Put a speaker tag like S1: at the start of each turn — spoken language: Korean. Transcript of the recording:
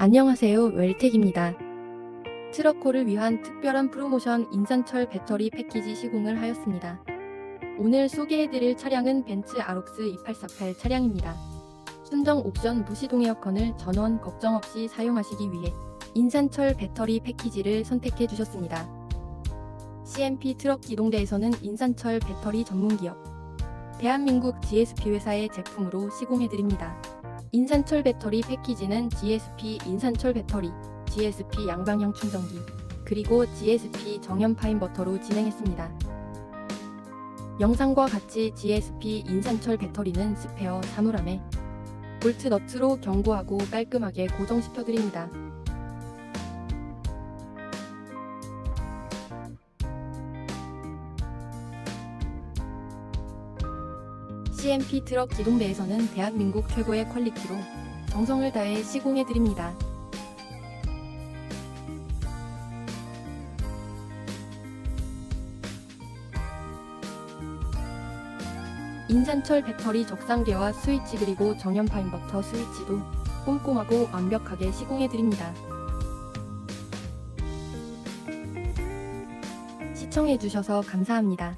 S1: 안녕하세요. 웰텍입니다. 트럭코를 위한 특별한 프로모션 인산철 배터리 패키지 시공을 하였습니다. 오늘 소개해드릴 차량은 벤츠 아록스 2848 차량입니다. 순정 옵션 무시 동 에어컨을 전원 걱정 없이 사용하시기 위해 인산철 배터리 패키지를 선택해 주셨습니다. CMP 트럭 기동대에서는 인산철 배터리 전문기업 대한민국 GSP 회사의 제품으로 시공해드립니다. 인산철 배터리 패키지는 GSP 인산철 배터리, GSP 양방향 충전기, 그리고 GSP 정연 파인 버터로 진행했습니다. 영상과 같이 GSP 인산철 배터리는 스페어 사물함에 볼트 너트로 견고하고 깔끔하게 고정시켜 드립니다. CMP 트럭 기동대에서는 대한민국 최고의 퀄리티로 정성을 다해 시공해 드립니다. 인산철 배터리 적상계와 스위치 그리고 정연 파 인버터 스위치도 꼼꼼하고 완벽하게 시공해 드립니다. 시청해 주셔서 감사합니다.